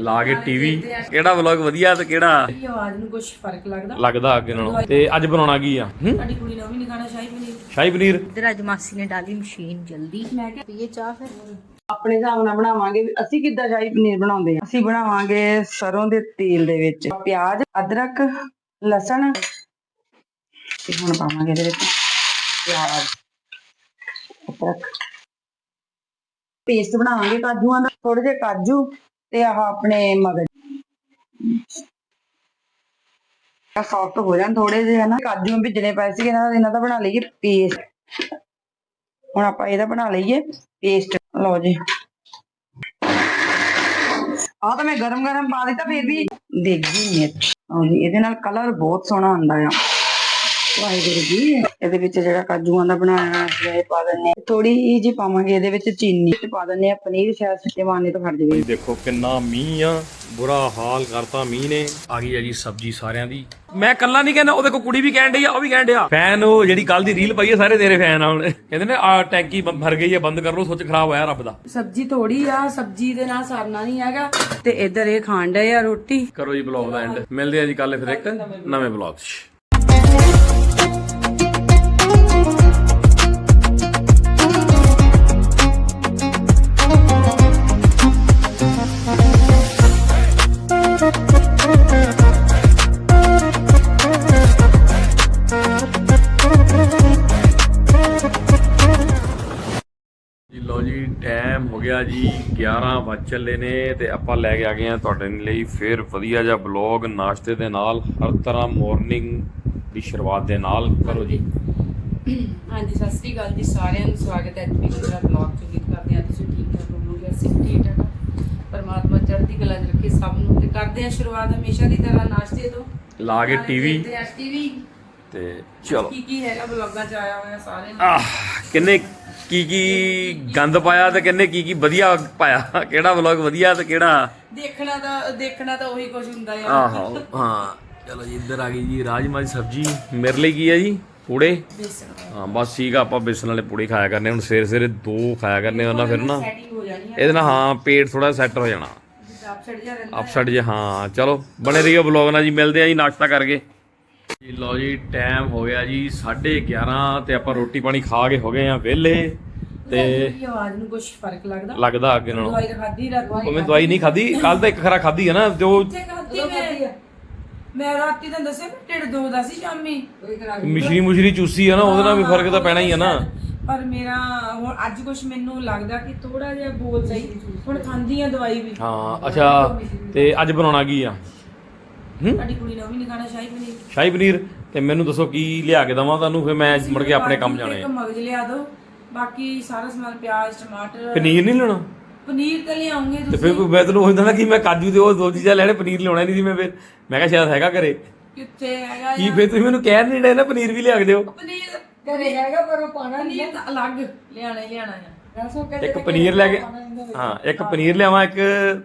ਲਾ ਕੇ ਟੀਵੀ। ਕਿਹੜਾ ਵਲੌਗ ਵਧੀਆ ਤੇ ਕਿਹੜਾ? ਇਹ ਆਵਾਜ਼ ਨੂੰ ਕੁਝ ਫ਼ਰਕ ਲੱਗਦਾ। ਲੱਗਦਾ ਅੱਗੇ ਨਾਲੋਂ। ਤੇ ਅੱਜ ਬਣਾਉਣਾ ਕੀ ਆ? ਹੂੰ? ਸਾਡੀ ਕੁੜੀ ਨੇ ਉਹ ਵੀ ਨਹੀਂ ਖਾਣਾ ਸ਼ਾਹੀ ਪਨੀਰ। ਸ਼ਾਹੀ ਪਨੀਰ? ਇਧਰ ਅੱਜ ਮਾਸੀ ਨੇ ਡਾਲੀ ਮਸ਼ੀਨ ਜਲਦੀ। ਮੈਂ ਕਿਹਾ ਪੀਏ ਚਾਹ ਫਿਰ। ਆਪਣੇ ਹਿਸਾਬ ਨਾਲ ਬਣਾਵਾਂਗੇ ਵੀ ਅਸੀਂ ਕਿੱਦਾਂ ਸ਼ਾਹੀ ਪਨੀਰ ਬਣਾਉਂਦੇ ਆ। ਅਸੀਂ ਬਣਾਵਾਂਗੇ ਸਰੋਂ ਦੇ ਤੇਲ ਦੇ ਵਿੱਚ ਪਿਆਜ਼ ਅਦਰਕ ਲਸਣ ਤੇ ਹੁਣ ਪਾਵਾਂਗੇ ਇਹਦੇ ਵਿੱਚ ਪਿਆਜ਼ ਅਦਰਕ। ਪੇਸਟ ਬਣਾਵਾਂਗੇ ਕਾਜੂਆਂ ਦਾ ਥੋੜੇ ਜਿਹੇ ਕਾਜੂ। ਤੇ ਆਹ ਆਪਣੇ ਮਗਰ ਆ ਸੌਫਟ ਹੋ ਜਾਣ ਥੋੜੇ ਜਿਹੇ, ਹਨਾ? ਕਾਜੂ ਭਿੱਜਣੇ ਪਏ ਸੀ ਇਹਨਾਂ ਦਾ ਇਹਨਾਂ ਦਾ ਬਣਾ ਲਈਏ ਪੇਸਟ ਹੁਣ ਆਪਾਂ ਇਹਦਾ ਬਣਾ ਲਈਏ ਪੇਸਟ ਲਓ ਜੀ। ਆ ਤਾਂ ਮੈਂ ਗਰਮ ਗਰਮ ਪਾ ਦਿੱਤਾ, ਫਿਰ ਵੀ ਦੇਗੀ ਮਿਰਚ ਆਹ ਇਹਦੇ ਨਾਲ ਕਲਰ ਬਹੁਤ ਸੋਹਣਾ ਆਉਂਦਾ ਆ। ਵਾਹਿਗੁਰੂ ਜੀ। ਇਹਦੇ ਵਿੱਚ ਜਿਹੜਾ ਕਾਜੂਆਂ ਦਾ ਬਣਾਇਆ ਹੈ ਇਹ ਪਾ ਦਿੰਨੇ ਥੋੜੀ ਜਿਹੀ ਪਾਵਾਂਗੇ ਇਹਦੇ ਵਿੱਚ ਚੀਨੀ ਤੇ ਪਾ ਦਿੰਨੇ ਆ ਪਨੀਰ ਸ਼ਾਇਦ ਸਿੱਟੇ ਮਾਰਨੇ ਤੋਂ ਫਟ ਜਾਵੇ। ਦੇਖੋ ਕਿੰਨਾ ਮੀਂਹ ਆ ਬੁਰਾ ਹਾਲ ਕਰਤਾ ਮੀਂਹ ਨੇ। ਆ ਗਈ ਆ ਜੀ ਸਬਜੀ ਸਾਰਿਆਂ ਦੀ। ਮੈਂ ਕੱਲਾ ਨਹੀਂ ਕਹਿੰਦਾ ਉਹਦੇ ਕੋ ਕੁੜੀ ਵੀ ਕਹਿਣ ਡਈ ਆ ਉਹ ਵੀ ਕਹਿਣ ਡਿਆ। ਫੈਨ ਉਹ ਜਿਹੜੀ ਕੱਲ ਦੀ ਰੀਲ ਪਾਈ ਆ ਸਾਰੇ ਤੇਰੇ ਫੈਨ ਆ ਹੁਣ। ਕਹਿੰਦੇ ਨੇ ਆ ਟੈਂਕੀ ਭਰ ਗਈ ਆ ਬੰਦ ਕਰ ਲਓ ਸੁੱਚ ਖਰਾਬ ਹੋਇਆ ਰੱਬ ਦਾ। ਸਬਜ਼ੀ ਥੋੜੀ ਆ ਸਬਜ਼ੀ ਦੇ ਨਾਲ ਸਰਨਾ ਨਹੀਂ ਹੈਗਾ। ਤੇ ਇੱਧਰ ਇਹ ਖਾਣ ਡਏ ਆ ਰੋਟੀ। ਕਰੋ ਜੀ ਬਲੌਗ ਦਾ ਐਂਡ ਮਿਲਦੇ ਆ ਜੀ ਕੱਲ ਫਿਰ ਇੱਕ ਨਵੇਂ ਬਲੌਗ 'ਚ। ਟਾਈਮ ਹੋ ਗਿਆ ਜੀ 11 ਵੱਜ ਚੱਲੇ ਨੇ ਤੇ ਆਪਾਂ ਲੈ ਕੇ ਆ ਗਏ ਆ ਤੁਹਾਡੇ ਲਈ ਫਿਰ ਵਧੀਆ ਜਿਹਾ ਬਲੌਗ ਨਾਸ਼ਤੇ ਦੇ ਨਾਲ ਹਰ ਤਰ੍ਹਾਂ ਮਾਰਨਿੰਗ ਦੀ ਸ਼ੁਰੂਆਤ ਦੇ ਨਾਲ। ਕਰੋ ਜੀ। ਹਾਂਜੀ ਸਤਿ ਸ੍ਰੀ ਅਕਾਲ ਜੀ ਸਾਰਿਆਂ ਨੂੰ। ਸਵਾਗਤ ਹੈ ਜੀ ਮੇਰਾ ਬਲੌਗ ਚ। ਉਮੀਦ ਕਰਦੇ ਆ ਤੁਸੀਂ ਠੀਕ ਠਾਕ ਹੋਵੋਗੇ। ਅਸੀਂ ਠੀਕ ਠਾਕ। ਪਰਮਾਤਮਾ ਚੜ੍ਹਦੀ ਕਲਾ ਚ ਰੱਖੇ ਸਭ ਨੂੰ। ਤੇ ਕਰਦੇ ਆ ਸ਼ੁਰੂਆਤ ਹਮੇਸ਼ਾ ਦੀ ਤਰ੍ਹਾਂ ਨਾਸ਼ਤੇ ਤੋਂ। ਲਾ ਕੇ ਟੀਵੀ ਤੇ ਅੱਜ ਟੀਵੀ ਤੇ ਚਲੋ। ਕੀ ਕੀ ਹੈਗਾ ਬਲੌਗਾਂ ਚ ਆਇਆ ਹੋਇਆ ਸਾਰੇ ਕਿੰਨੇ ਕੀ ਕੀ ਗੰਦ ਪਾਇਆ ਤੇ ਕਿੰਨੇ ਕੀ ਕੀ ਵਧੀਆ ਪਾਇਆ? ਕਿਹੜਾ ਵਲੌਗ ਵਧੀਆ ਤੇ ਕਿਹੜਾ? ਦੇਖਣਾ ਤਾਂ ਦੇਖਣਾ ਤਾਂ ਉਹੀ ਕੁਝ ਹੁੰਦਾ ਆ ਆਹੋ ਹਾਂ। ਚਲੋ ਜੀ ਇੱਧਰ ਆ ਗਈ ਜੀ ਰਾਜਮਾ ਦੀ ਸਬਜੀ। ਮੇਰੇ ਲਈ ਕੀ ਹੈ ਜੀ? ਪੂੜੇ? ਹਾਂ ਬਸ ਠੀਕ ਆ ਆਪਾਂ ਬੇਸਣ ਵਾਲੇ ਪੂੜੇ ਖਾਇਆ ਕਰਨੇ ਹੁਣ ਸਵੇਰੇ ਸਵੇਰੇ ਦੋ ਖਾਇਆ ਕਰਨੇ ਉਹਨਾਂ ਫਿਰ ਨਾ। ਇਹਦੇ ਨਾਲ ਹਾਂ ਪੇਟ ਥੋੜਾ ਸੈੱਟ ਹੋ ਜਾਣਾ। ਰਹਿੰਦਾ। ਅਪਸੈਟ ਜੇ ਹਾਂ। ਚਲੋ ਬਣੇ ਰਹੀਓ ਬਲੌਗ ਨਾਲ ਜੀ ਮਿਲਦੇ ਆ ਜੀ ਨਾਸ਼ਤਾ ਕਰਕੇ। ਲਓ ਜੀ ਟਾਈਮ ਹੋ ਗਿਆ ਜੀ 11:30 ਤੇ ਆਪਾਂ ਰੋਟੀ ਪਾਣੀ ਖਾ ਕੇ ਹੋ ਗਏ ਆ ਵਿਹਲੇ ਤੇ ਇਹ ਆਵਾਜ਼ ਨੂੰ ਕੁਝ ਫ਼ਰਕ ਲੱਗਦਾ। ਲੱਗਦਾ ਅੱਗੇ ਨਾਲੋਂ। ਦਵਾਈ ਤਾਂ ਖਾਦੀ ਰਾਤ ਉਹ ਮੈਂ ਦਵਾਈ ਨਹੀਂ ਖਾਦੀ ਕੱਲ ਤਾਂ ਇੱਕ ਖਰਾ ਖਾਦੀ ਹੈ ਨਾ ਖਾਦੀ ਮੈਂ। ਰਾਤੀ ਤਾਂ ਦੱਸਿਆ ਵੀ ਢਿੱਡ ਦੁਖਦਾ ਸੀ ਸ਼ਾਮੀ। ਮਿਸ਼ਰੀ ਮੁਸ਼ਰੀ ਚੂਸੀ ਆ ਨਾ ਉਹਦੇ ਨਾਲ ਵੀ ਫ਼ਰਕ ਤਾਂ ਪੈਣਾ ਹੀ ਆ ਨਾ। ਪਰ ਮੇਰਾ ਹੁਣ ਅੱਜ ਕੁਝ ਮੈਨੂੰ ਲੱਗਦਾ ਕਿ ਥੋੜਾ ਜਿਹਾ ਬੋਲ ਸਹੀ। ਹੁਣ ਖਾਂਦੀ ਆ ਦਵਾਈ ਵੀ। ਹਾਂ ਅੱਛਾ ਤੇ ਅੱਜ ਬਣਾਉਣਾ ਕੀ ਆ? ਸਾਡੀ ਕੁੜੀ ਨੇ ਉਹ ਵੀ ਨਹੀਂ ਖਾਣਾ ਸ਼ਾਹੀ ਪਨੀਰ। ਸ਼ਾਹੀ ਪਨੀਰ? ਤੇ ਮੈਨੂੰ ਦੱਸੋ ਕੀ ਲਿਆ ਕੇ ਦਵਾਂ ਤੁਹਾਨੂੰ ਫਿਰ ਮੈਂ ਮੁੜ ਕੇ ਆਪਣੇ ਕੰਮ ਜਾਣੇ ਇੱਕ ਆ ਮਗਜ ਲਿਆ ਦਿਓ ਬਾਕੀ ਸਾਰਾ ਸਮਾਨ ਪਿਆਜ਼ ਟਮਾਟਰ। ਪਨੀਰ ਨਹੀਂ ਲੈਣਾ? ਪਨੀਰ ਤਾਂ ਲਿਆਉਂਗੇ ਤੇ ਤੁਸੀਂ। ਫਿਰ ਮੈਂ ਤੈਨੂੰ ਹੁੰਦਾ ਨਾ ਕਿ ਮੈਂ ਕਾਜੂ ਤੇ ਉਹ ਦੋ ਚੀਜ਼ਾਂ ਲੈਣੇ ਪਨੀਰ ਲਿਆਉਣਾ ਨਹੀਂ ਸੀ ਮੈਂ ਫਿਰ। ਮੈਂ ਕਿਹਾ ਸ਼ਾਇਦ ਹੈਗਾ ਘਰੇ। ਕਿੱਥੇ ਹੈਗਾ ਕੀ ਫਿਰ ਤੁਸੀਂ ਮੈਨੂੰ ਕਹਿ ਨਹੀਂ ਰਹੇ ਨਾ ਪਨੀਰ ਵੀ ਲਿਆ ਕੇ ਦਿਓ। ਪਨੀਰ ਘਰੇ ਹੈਗਾ ਪਰ ਉਹ ਪਾਣਾ ਪਨੀਰ ਤਾਂ ਅਲੱਗ। ਲਿਆਣਾ ਹੀ ਲਿਆਣਾ ਆ ਇੱਕ ਪਨੀਰ ਲੈ ਕੇ ਹਾਂ ਇੱਕ ਪਨੀਰ ਲਿਆਵਾਂ ਇੱਕ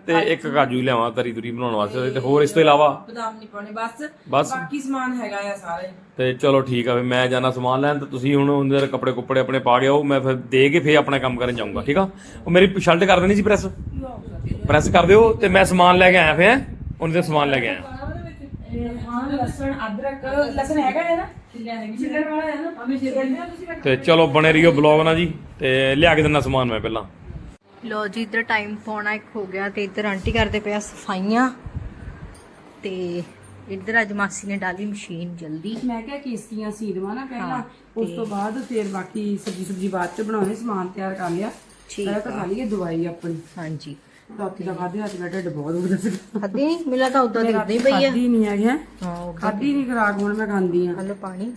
ਤੇ ਇੱਕ ਕਾਜੂ ਲਿਆਵਾਂ ਤਰੀ ਤੁਰੀ ਬਣਾਉਣ ਵਾਸਤੇ ਤੇ ਹੋਰ ਇਸ ਤੋਂ ਇਲਾਵਾ ਬਦਾਮ ਨਹੀਂ ਪਾਉਣੇ ਬਸ। ਬਾਕੀ ਸਮਾਨ ਹੈਗਾ ਆ ਸਾਰੇ। ਤੇ ਚਲੋ ਠੀਕ ਆ ਫਿਰ ਮੈਂ ਜਾਣਾ ਸਮਾਨ ਲੈਣ ਤੇ ਤੁਸੀਂ ਹੁਣ ਅੰਦਰ ਕੱਪੜੇ ਕੁੱਪੜੇ ਆਪਣੇ ਪਾ ਕੇ ਆਓ ਮੈਂ ਫਿਰ ਦੇ ਕੇ ਫਿਰ ਆਪਣਾ ਕੰਮ ਕਰਨ ਜਾਊਂਗਾ ਠੀਕ ਆ? ਉਹ ਮੇਰੀ ਸ਼ਰਟ ਕਰ ਦੇਣੀ ਸੀ ਪ੍ਰੈਸ? ਪ੍ਰੈਸ ਕਰ ਦਿਓ ਤੇ ਮੈਂ ਸਮਾਨ ਲੈ ਕੇ ਆਇਆ ਫਿਰ ਉਹਨੇ ਤੇ ਸਮਾਨ ਲੈ ਕੇ ਆਇਆ। ਹਾਂ ਲਸਣ ਅਦਰਕ ਲਸਣ ਹੈਗਾ ਹੈ ਨਾ? ਛਿੱਲਣ ਵਾਲਾ ਹੈ ਨਾ? ਹਮੇ ਛਿੱਲਣ ਤੁਸੀਂ ਤੇ ਚਲੋ ਬਣੇ ਰਹੀਓ ਬਲੌਗ ਨਾਲ ਜੀ ਤੇ ਲਿਆ ਕੇ ਦਿੰਦਾ ਸਮਾਨ ਮੈਂ ਪਹਿਲਾਂ। ਲੋ ਜੀ ਇਧਰ ਟਾਈਮ ਪੌਣਾ ਇੱਕ ਹੋ ਗਿਆ ਤੇ ਇਧਰ ਆਂਟੀ ਕਰਦੇ ਪਿਆ ਸਫਾਈਆਂ। ਤੇ ਇਧਰ ਅੱਜ ਮਾਸੀ ਨੇ ਡਾਲੀ ਮਸ਼ੀਨ ਜਲਦੀ। ਮੈਂ ਕਿਹਾ ਕਿਸਕੀਆਂ ਸੀ ਦਵਾਂ ਨਾ ਪਹਿਲਾਂ ਉਸ ਤੋਂ ਬਾਅਦ ਫਿਰ ਬਾਕੀ ਸਬਜੀ ਸੁਬਜੀ ਬਾਅਦ ਚ ਬਣਾਉਣੇ ਸਮਾਨ ਤਿਆਰ ਕਰ ਲਿਆ। ਠੀਕ ਤਾਂ ਖਾ ਲਈਏ ਦਵਾਈ ਆਪਣੀ। ਹਾਂਜੀ। ਰਾਤੀ ਦਾ ਖਾਦੇ ਰਾਤੀ ਦਾ ਢਿੱਡ ਬਹੁਤ ਦੁਖਦਾ ਸੀ ਖਾਦੀ ਨਹੀਂ ਮਿਲਾ ਤਾਂ ਉਦਾਂ ਦੀ ਉਦਾਂ ਹੀ ਪਈ ਆ। ਖਾਦੀ ਨਹੀਂ ਹੈਗੀ ਹੈਂ। ਹਾਂ ਉਹ ਖਾਦੀ ਨਹੀਂ ਖਰਾਕ ਹੁਣ ਮੈਂ ਖਾਂਦੀ ਆ। ਹਲੋ ਪਾਣੀ।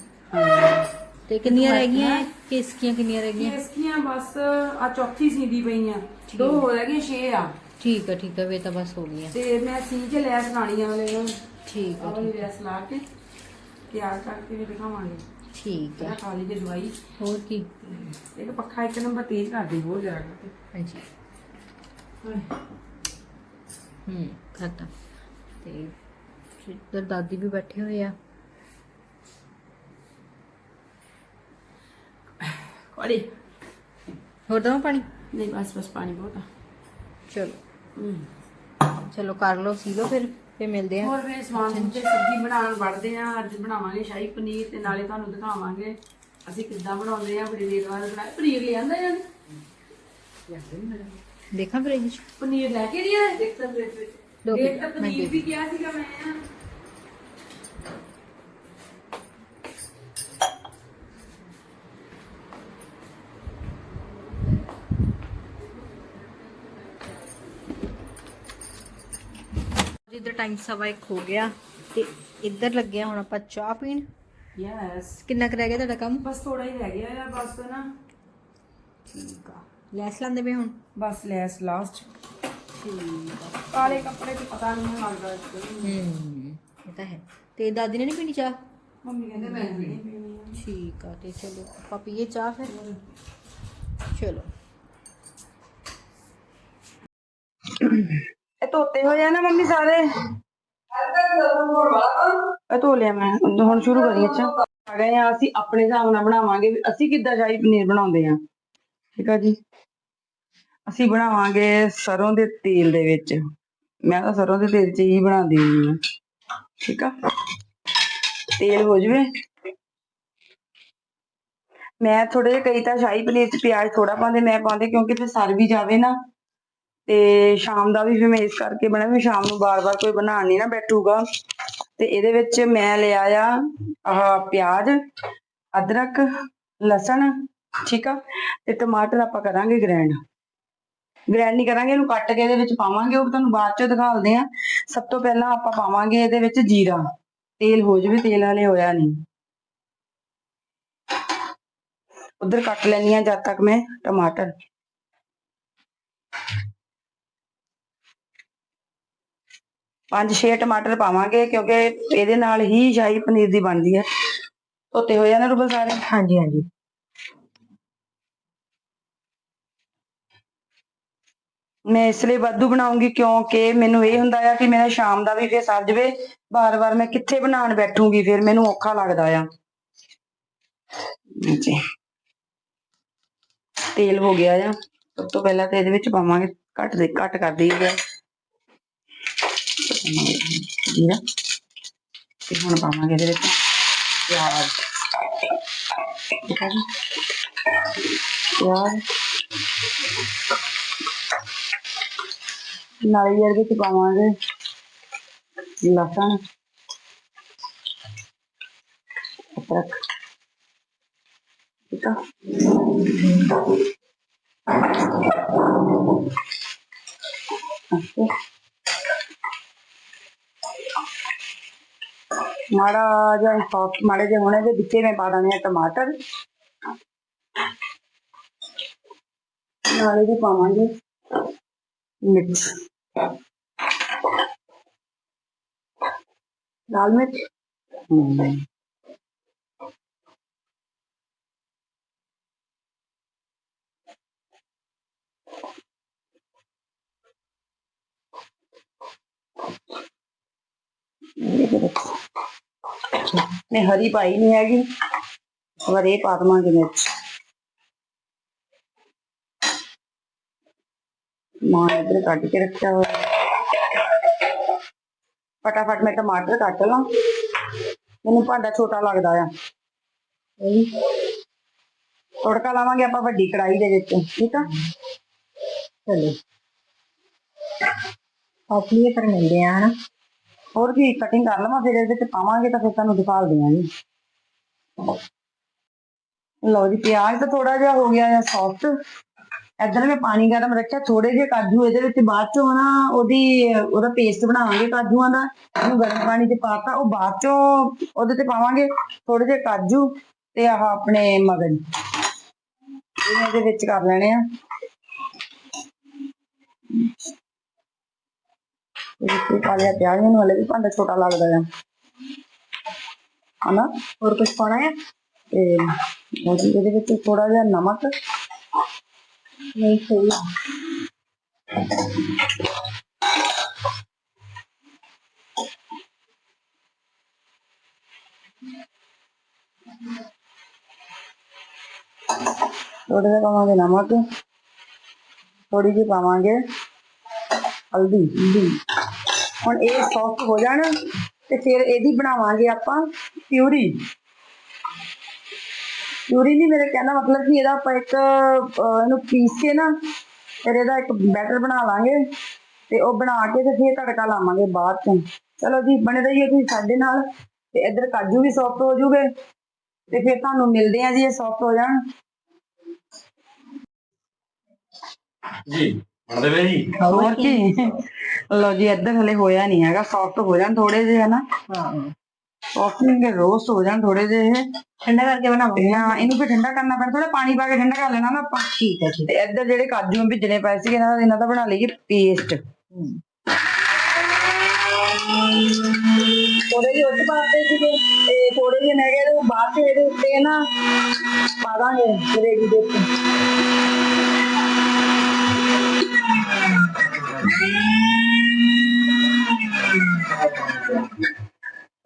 ਤੇ ਕਿੰਨੀਆਂ ਰਹਿ ਗਈਆਂ? ਕਿਸਕੀਆਂ ਕਿੰਨੀਆਂ ਰਹਿ ਗਈਆਂ? ਕਿਸਕੀਆਂ ਬਸ ਆ ਚੌਥੀ ਸੀਦੀ ਪਈਆਂ। ਦੋ ਹੋ ਰਹਿ ਗਈਆਂ 6 ਆ। ਠੀਕ ਆ ਠੀਕ ਆ ਵੇ ਤਾਂ ਬਸ ਹੋ ਗਈਆਂ। ਤੇ ਮੈਂ ਸੀ ਚ ਲੈਸ ਲਾਣੀਆਂ ਵਾਲੇ ਨੂੰ। ਠੀਕ ਆ ਵਾਲੀ ਲੈਸ ਲਾ ਕੇ ਤਿਆਰ ਕਰਕੇ ਵੀ ਦਿਖਾਵਾਂਗੇ। ਠੀਕ ਆ। ਖਾ ਲਈ ਜੇ ਦਵਾਈ ਹੋਰ ਕੀ? ਇੱਕ ਪੱਖਾ ਇੱਕ ਨੰਬਰ ਤੇਜ਼ ਕਰ ਦੇ ਬਹੁਤ ਜ਼ਿਆਦਾ ਹਾਂਜੀ। ਹੂੰ ਖਾਤਾ ਤੇ ਇੱਧਰ ਦਾਦੀ ਵੀ ਬੈਠੇ ਹੋਏ ਆ। ਕੋੜੀ ਹੋਰ ਦਵਾਂ ਪਾਣੀ? ਨਹੀਂ ਬਸ ਬਸ ਪਾਣੀ ਬਹੁਤ ਆ। ਚਲੋ। ਚਲੋ ਕਰ ਲਓ ਸੀ ਲਓ ਫਿਰ ਫਿਰ ਮਿਲਦੇ ਆ। ਹੋਰ ਫਿਰ ਸਮਾਨ ਤੇ ਸਬਜ਼ੀ ਬਣਾਉਣ ਵੜਦੇ ਆ ਅੱਜ ਬਣਾਵਾਂਗੇ ਸ਼ਾਹੀ ਪਨੀਰ ਤੇ ਨਾਲੇ ਤੁਹਾਨੂੰ ਦਿਖਾਵਾਂਗੇ ਅਸੀਂ ਕਿੱਦਾਂ ਬਣਾਉਂਦੇ ਆ ਬੜੀ ਦੇਰ ਬਾਅਦ ਬਣਾਇਆ ਪਨੀਰ ਲਿਆਂਦਾ ਜਾਂ ਦੇਖਾਂ ਫ੍ਰਿਜ ਚ ਪਨੀਰ ਲੈ ਕੇ ਆਏ ਦੇਖ ਦੋ ਦੇਖ ਤਾਂ ਪਨੀਰ ਵੀ ਕਿਹਾ ਸੀਗਾ ਮੈਂ। ਆ ਜਿੱਧਰ ਟਾਈਮ ਸਵਾ ਇੱਕ ਹੋ ਗਿਆ ਤੇ ਇੱਧਰ ਲੱਗਿਆ ਹੁਣ ਆਪਾਂ ਚਾਹ ਪੀਣ। ਯੈਸ ਕਿੰਨਾ ਕੁ ਰਹਿ ਗਿਆ ਤੁਹਾਡਾ ਕੰਮ? ਬਸ ਥੋੜਾ ਹੀ ਰਹਿ ਗਿਆ ਆ ਬਸ ਨਾ। ਠੀਕ ਆ। ਲੈਸ ਲਾਉਂਦੇ ਪਏ ਹੁਣ? ਬਸ ਲੈਸ ਲਾਸਟ ਠੀਕ ਕਾਲੇ ਕੱਪੜੇ ਤੇ ਪਤਾ ਨਹੀਂ ਲੱਗਦਾ। ਹੂੰ ਇਹ ਤਾਂ ਹੈ। ਤੇ ਦਾਦੀ ਨੇ ਨਹੀਂ ਪੀਣੀ ਚਾਹ? ਮੰਮੀ ਕਹਿੰਦੇ ਮੈਂ ਨਹੀਂ ਪੀਣੀ। ਠੀਕ ਆ ਤੇ ਚਲੋ ਆਪਾਂ ਪੀਏ ਚਾਹ ਫਿਰ। ਚਲੋ। ਇਹ ਧੋਤੇ ਹੋਏ ਆ ਨਾ ਮੰਮੀ ਸਾਰੇ। ਇਹ ਧੋ ਲਿਆ ਮੈਂ। ਹੁਣ ਸ਼ੁਰੂ ਕਰੀਏ ਅੱਛਾ। ਆ ਗਏ ਆ ਅਸੀਂ ਆਪਣੇ ਹਿਸਾਬ ਨਾਲ ਬਣਾਵਾਂਗੇ ਵੀ ਅਸੀਂ ਕਿੱਦਾਂ ਸ਼ਾਹੀ ਪਨੀਰ ਬਣਾਉਂਦੇ ਆ। ਠੀਕ ਆ ਜੀ। ਅਸੀਂ ਬਣਾਵਾਂਗੇ ਸਰੋਂ ਦੇ ਤੇਲ ਦੇ ਵਿੱਚ। ਮੈਂ ਤਾਂ ਸਰੋਂ ਦੇ ਤੇਲ 'ਚ ਹੀ ਬਣਾਉਂਦੀ ਹਾਂ। ਠੀਕ ਆ? ਤੇਲ ਹੋ ਜਵੇ। ਮੈਂ ਥੋੜੇ ਜਿਹੇ ਕਈ ਤਾਂ ਸ਼ਾਹੀ ਪਨੀਰ 'ਚ ਪਿਆਜ਼ ਥੋੜਾ ਪਾਉਂਦੇ, ਮੈਂ ਪਾਉਂਦੇ ਕਿਉਂਕਿ ਫਿਰ ਸਰ ਵੀ ਜਾਵੇ ਨਾ। ਤੇ ਸ਼ਾਮ ਦਾ ਵੀ ਫਿਰ ਮੈਂ ਇਸ ਕਰਕੇ ਬਣਾ, ਵੀ ਸ਼ਾਮ ਨੂੰ ਬਾਰ-ਬਾਰ ਕੋਈ ਬਣਾਉਣ ਨਹੀਂ ਨਾ ਬੈਠੂਗਾ। ਤੇ ਇਹਦੇ ਵਿੱਚ ਮੈਂ ਲਿਆ ਆ, ਆਹ ਪਿਆਜ਼, ਅਦਰਕ, ਲਸਣ, ਠੀਕ ਆ? ਤੇ ਟਮਾਟਰ ਆਪਾਂ ਕਰਾਂਗੇ ਗ੍ਰੈਂਡ। ਗ੍ਰੈਂਡ ਨਹੀਂ ਕਰਾਂਗੇ, ਇਹਨੂੰ ਕੱਟ ਕੇ ਇਹਦੇ ਵਿੱਚ ਪਾਵਾਂਗੇ, ਉਹ ਤੁਹਾਨੂੰ ਬਾਅਦ ਚ ਦਿਖਾਉਂਦੇ ਆ ਸਭ ਤੋਂ ਪਹਿਲਾਂ ਆਪਾਂ ਪਾਵਾਂਗੇ ਇਹਦੇ ਵਿੱਚ ਜੀਰਾ। ਤੇਲ ਹੋ ਜਵੇ, ਤੇਲ ਵਾਲੇ ਹੋਇਆ ਨਹੀਂ ਉਧਰ ਕੱਟ ਲੈਣੀ ਆ ਜਦ ਤੱਕ ਮੈਂ ਟਮਾਟਰ। ਪੰਜ ਛੇ ਟਮਾਟਰ ਪਾਵਾਂਗੇ, ਕਿਉਂਕਿ ਇਹਦੇ ਨਾਲ ਹੀ ਸ਼ਾਹੀ ਪਨੀਰ ਦੀ ਬਣਦੀ ਹੈ। ਧੋਤੇ ਹੋਏ ਆ ਨਾ ਰੁਬਲ ਸਾਰੇ? ਹਾਂਜੀ ਹਾਂਜੀ। ਮੈਂ ਇਸ ਲਈ ਵਾਧੂ ਬਣਾਉਂਗੀ ਕਿਉਂਕਿ ਮੈਨੂੰ ਇਹ ਹੁੰਦਾ ਆ ਕਿ ਮੇਰਾ ਸ਼ਾਮ ਦਾ ਵੀ ਫੇਰ ਸਰ ਜਵੇ ਬਾਰ-ਬਾਰ ਮੈਂ ਕਿੱਥੇ ਬਣਾਉਣ ਬੈਠੂਗੀ ਫਿਰ ਮੈਨੂੰ ਔਖਾ ਲੱਗਦਾ ਆ। ਜੀ ਤੇਲ ਹੋ ਗਿਆ ਆ। ਸਭ ਤੋਂ ਪਹਿਲਾਂ ਤੇ ਇਹਦੇ ਵਿੱਚ ਪਾਵਾਂਗੇ, ਘੱਟ ਦੇ, ਘੱਟ ਕਰ ਦਈਏ ਜੀਰਾ ਤੇ ਹੁਣ ਪਾਵਾਂਗੇ ਇਹਦੇ ਵਿੱਚ ਪਿਆਜ਼। ਠੀਕ ਹੈ ਜੀ ਇਹਦੇ ਵਿੱਚ ਪਾਵਾਂਗੇ। ਲਸਣ। ਅਦਰਕ। ਠੀਕ ਆ। ਅੱਛਾ। ਮਾੜਾ ਜਿਹਾ ਸੌਸ ਮਾੜੇ ਜਿਹੇ ਹੋਣੇ ਦੇ ਵਿੱਚੇ ਮੈਂ ਪਾ ਦਾਂਗੇ ਟਮਾਟਰ। ਨਾਲੇ ਵੀ ਪਾਵਾਂਗੇ। ਹਮ। ਇਹਦੇ ਵਿੱਚ ਮੈਂ ਹਰੀ ਪਾਈ ਨਹੀਂ ਹੈਗੀ। ਪਰ ਇਹ ਪਾ ਦਵਾਂਗੇ ਮਿਰਚ। ਮਾਂ ਇਧਰ ਕੱਢ ਕੇ ਰੱਖਿਆ ਹੋਇਆ। ਫਟਾਫਟ ਮੈਂ ਟਮਾਟਰ ਕੱਟ ਲਾਂ। ਮੈਨੂੰ ਭਾਂਡਾ ਛੋਟਾ ਲੱਗਦਾ ਆ। ਤੜਕਾ ਲਾਵਾਂਗੇ ਆਪਾਂ ਵੱਡੀ ਕੜਾਈ ਦੇ ਵਿੱਚ ਠੀਕ ਆ? ਚਲੋ। ਆਪਣੀ ਇਹ ਕਰ ਮਿਲਦੇ ਆ ਹਨਾ? ਹੋਰ ਵੀ ਕਟਿੰਗ ਕਰ ਲਵਾਂ ਫਿਰ ਇਹਦੇ ਵਿੱਚ ਪਾਵਾਂਗੇ ਤਾਂ ਫਿਰ ਤੁਹਾਨੂੰ ਦਿਖਾ ਦਿਆਂਗੇ। ਲਓ ਜੀ ਪਿਆਜ਼ ਤਾਂ ਥੋੜਾ ਜਿਹਾ ਹੋ ਗਿਆ ਹੈ ਸੌਫਟ ਇੱਧਰ ਮੈਂ ਪਾਣੀ ਗਰਮ ਰੱਖਿਆ ਥੋੜੇ ਜਿਹੇ ਕਾਜੂ ਇਹਦੇ ਵਿੱਚ ਬਾਅਦ ਚੋਂ ਨਾ ਉਹਦੀ, ਉਹਦਾ ਪੇਸਟ ਬਣਾਵਾਂਗੇ ਕਾਜੂਆਂ ਦਾ, ਉਹਨੂੰ ਗਰਮ ਪਾਣੀ 'ਚ ਪਾਤਾ ਉਹ ਬਾਅਦ ਚੋਂ ਉਹਦੇ ਤੇ ਪਾਵਾਂਗੇ ਥੋੜੇ ਜਿਹੇ ਕਾਜੂ ਤੇ ਆਹ ਆਪਣੇ ਮਗਨ। ਇਹ ਇਹਦੇ ਵਿੱਚ ਕਰ ਲੈਣੇ ਆ। ਇਹ ਪਾ ਲਿਆ ਪਿਆਜ਼, ਮੈਨੂੰ ਹਲੇ ਵੀ ਭਾਂਡਾ ਛੋਟਾ ਲੱਗਦਾ ਆ। ਹਨਾ, ਹੋਰ ਕੁਝ ਪਾਣਾ ਹੈ ਤੇ ਉਹਦੇ ਇਹਦੇ ਵਿੱਚ ਥੋੜਾ ਜਿਹਾ ਨਮਕ ਨਹੀਂ ਜਿਹਾ ਪਾਵਾਂਗੇ ਨਮਕ ਥੋੜੀ ਜਿਹੀ ਪਾਵਾਂਗੇ ਹਲਦੀ ਹਲਦੀ ਹੁਣ ਇਹ ਸੌਫਟ ਹੋ ਜਾਣ ਤੇ ਫਿਰ ਇਹਦੀ ਬਣਾਵਾਂਗੇ ਆਪਾਂ ਪਿਊਰੀ ਪਿਊਰੀ ਨਹੀਂ ਮੇਰੇ ਕਹਿਣਾ ਮਤਲਬ ਕਿ ਇਹਦਾ ਆਪਾਂ ਇੱਕ ਅਹ, ਇਹਨੂੰ ਪੀਸ ਕੇ ਨਾ ਫਿਰ ਇਹਦਾ ਇੱਕ ਬੈਟਰ ਬਣਾ ਲਾਂਗੇ ਤੇ ਉਹ ਬਣਾ ਕੇ ਤੇ ਫਿਰ ਤੜਕਾ ਲਾਵਾਂਗੇ ਬਾਅਦ ਚ। ਚਲੋ ਜੀ ਬਣੇ ਰਹੀਏ ਤੁਸੀਂ ਸਾਡੇ ਨਾਲ। ਤੇ ਇੱਧਰ ਕਾਜੂ ਵੀ ਸੌਫਟ ਹੋ ਜੂਗੇ। ਤੇ ਫਿਰ ਤੁਹਾਨੂੰ ਮਿਲਦੇ ਆ ਜੀ ਇਹ ਸੌਫਟ ਹੋ ਜਾਣ। ਜੀ ਬਣਦੇ ਵੇ ਜੀ? ਹੋਰ ਕੀ। ਲਓ ਜੀ ਇੱਧਰ ਹਲੇ ਹੋਇਆ ਨਹੀਂ ਹੈਗਾ। ਸੌਫਟ ਹੋ ਜਾਣ ਥੋੜੇ ਜਿਹੇ ਹਨਾ ਹਾਂ। ਸੌਫਟ ਨਹੀਂ ਕਿ ਰੋਸਟ ਹੋ ਜਾਣ ਥੋੜੇ ਜਿਹੇ। ਠੰਡਾ ਕਰਕੇ ਬਣਾਵਾਂਗੇ ਹਾਂ ਇਹਨੂੰ ਫਿਰ ਠੰਡਾ ਕਰਨਾ ਪੈਣਾ ਥੋੜਾ ਪਾਣੀ ਪਾ ਕੇ ਠੰਡਾ ਕਰ ਲੈਣਾ ਨਾ ਆਪਾਂ। ਠੀਕ ਹੈ ਠੀਕ ਤੇ ਇੱਧਰ ਜਿਹੜੇ ਕਾਜੂ ਭਿੱਜਣੇ ਪਏ ਸੀਗੇ ਇਹਨਾਂ ਦਾ ਇਹਨਾਂ ਦਾ ਬਣਾ ਲਈਏ ਪੇਸਟ ਥੋੜੇ ਜਿਹੇ ਉੱਤੇ ਪਾਤੇ ਸੀਗੇ। ਤੇ ਥੋੜੇ ਜਿਹੇ ਮੈਂ ਕਿਹਾ ਬਾਅਦ ਚ ਇਹਦੇ ਉੱਤੇ ਨਾ ਪਾ ਦਾਂਗੇ ਗ੍ਰੇਵੀ ਦੇ ਉੱਤੇ।